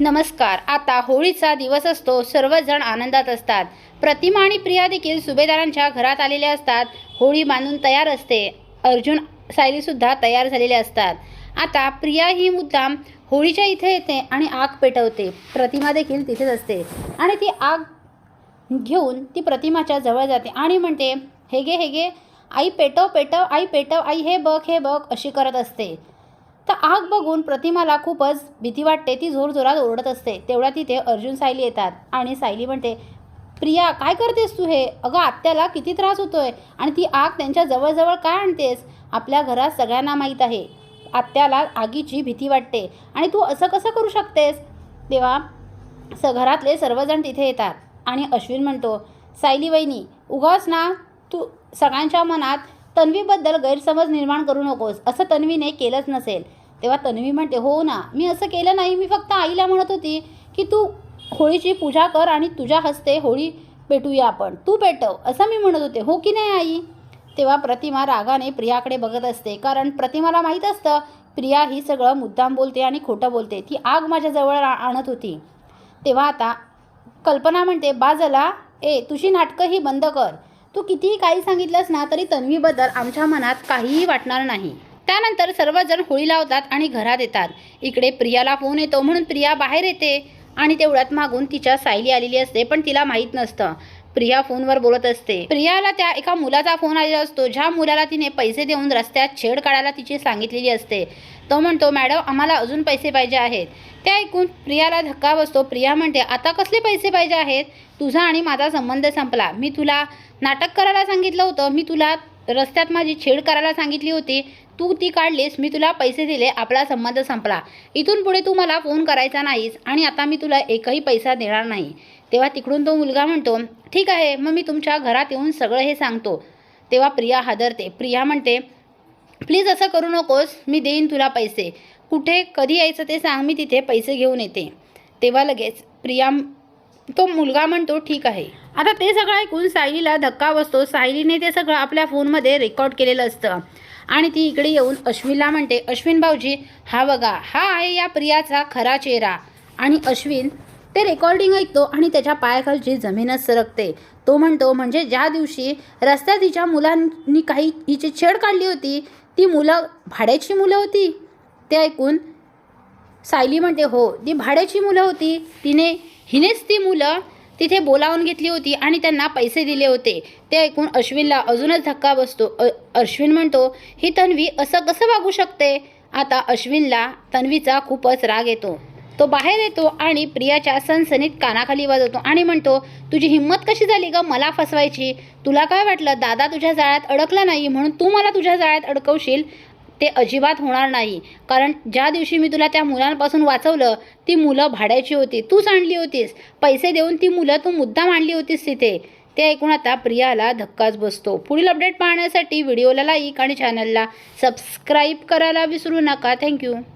नमस्कार. आता होळीचा दिवस असतो सर्वजण आनंदात असतात. प्रतिमा आणि प्रिया देखील सुभेदारांच्या घरात आलेल्या असतात. होळी बांधून तयार असते. अर्जुन सायलीसुद्धा तयार झालेले असतात. आता प्रिया ही मुद्दाम होळीच्या इथे येते आणि आग पेटवते. प्रतिमा देखील तिथेच असते. आणि ती आग घेऊन ती प्रतिमाच्या जवळ जाते आणि म्हणते हे गे हे गे आई पेटव पेटव आई पेटव आई हे बघ हे बघ अशी करत असते. तर आग बघून प्रतिमाला खूपच भीती वाटते. ती जोरजोरात ओरडत असते. तेवढ्या तिथे अर्जुन सायली येतात आणि सायली म्हणते प्रिया काय करतेस तू हे? अगं आत्याला किती त्रास होतोय आणि ती आग त्यांच्या जवळजवळ काय आणतेस? आपल्या घरात सगळ्यांना माहीत आहे. आत्याला आगीची भीती वाटते. आणि तू असं कसं करू शकतेस? तेव्हा स घरातले सर्वजण तिथे येतात आणि अश्विन म्हणतो सायली वहिनी उगाच ना तू सगळ्यांच्या मनात तन्वीबद्दल गैरसमज निर्माण करू नकोस असं तन्वीने केलंच नसेल. तेव्हा तन्वी म्हणते हो ना मी असं केलं नाही. मी फक्त आईला म्हणत होती की तू होळीची पूजा कर आणि तुझ्या हस्ते होळी पेटूया आपण. तू पेटव. असं मी म्हणत होते. हो की नाही आई? तेव्हा प्रतिमा रागाने प्रियाकडे बघत असते. कारण प्रतिमाला माहीत असतं प्रिया ही सगळं मुद्दाम बोलते आणि खोटं बोलते. ती आग माझ्याजवळ आ- आणत होती. तेव्हा आता कल्पना म्हणते बाजला ए तुझी नाटकं ही बंद कर. तू कितीही काही सांगितलंस ना तरी तन्वीबद्दल आमच्या मनात काहीही वाटणार नाही. त्यानंतर सर्वजण होळी लावतात आणि घरात येतात. इकडे प्रियाला फोन येतो म्हणून प्रिया बाहेर येते. आणि तेवढ्यात मागून तिच्या सायली आलेली असते पण तिला माहीत नसतं. प्रिया फोनवर बोलत असते. प्रियाला त्या एका मुलाचा फोन आलेला असतो. ज्या मुलाला तिने पैसे देऊन रस्त्यात छेड काढायला तिची सांगितलेली असते. तो म्हणतो मॅडम आम्हाला अजून पैसे पाहिजे आहेत. ते ऐकून प्रियाला धक्का बसतो. प्रिया म्हणते आता कसले पैसे पाहिजे आहेत? तुझा आणि माझा संबंध संपला. मी तुला नाटक करायला सांगितलं होतं. मी तुला रस्त्यात माझी छेड करायला सांगितली होती. तू ती काढलीस. मी तुला पैसे दिले. आपला संबंध संपला. इथून पुढे तू मला फोन करायचा नाहीस आणि आता मी तुला एकही पैसा देणार नाही. तेव्हा तिकडून तो मुलगा म्हणतो ठीक आहे मग मी तुमच्या घरात येऊन सगळं हे सांगतो. तेव्हा प्रिया हादरते. प्रिया म्हणते प्लीज असं करू नकोस मी देईन तुला पैसे. कुठे कधी यायचं ते सांग मी तिथे पैसे घेऊन येते. तेव्हा लगेच प्रिया तो मुलगा म्हणतो ठीक आहे. आता ते सगळं ऐकून सायलीला धक्का बसतो. सायलीने ते सगळं आपल्या फोनमध्ये रेकॉर्ड केलेलं असतं. आणि ती इकडे येऊन अश्विनला म्हणते अश्विन भाऊजी हा बघा हा आहे या प्रियाचा खरा चेहरा. आणि अश्विन ते रेकॉर्डिंग ऐकतो आणि त्याच्या पायाखालची जमीनच सरकते. तो म्हणतो म्हणजे ज्या दिवशी रस्त्यात तिच्या मुलांनी काही हिची छेड काढली होती ती मुलं भाड्याची मुलं होती? ते ऐकून सायली म्हणते हो ती भाड्याची मुलं होती. तिने हिनेच ती मुलं तिथे बोलावून घेतली होती आणि त्यांना पैसे दिले होते. ते ऐकून अश्विनला अजूनच धक्का बसतो. अ अश्विन म्हणतो ही तन्वी असं कसं वागू शकते? आता अश्विनला तन्वीचा खूपच राग येतो. तो बाहेर येतो आणि प्रियाच्या सनसनीत कानाखाली वाजवतो आणि म्हणतो तुझी हिंमत कशी झाली ग मला फसवायची? तुला काय वाटलं? दादा तुझ्या जाळ्यात अडकला नाही म्हणून तू मला तुझ्या जाळ्यात अडकवशील? ते अजिबात होणार नाही. कारण ज्या दिवशी मी तुला त्या मुलांपासून वाचवलं ती मुलं भाड्याची होती. तूच आणली होतीस. पैसे देऊन ती मुलं तू मुद्दाम आणली होतीस तिथे. ते ऐकून आता प्रियाला धक्काच बसतो. पुढील अपडेट पाहण्यासाठी व्हिडिओला लाईक आणि चॅनलला सबस्क्राईब करायला विसरू नका. थँक्यू.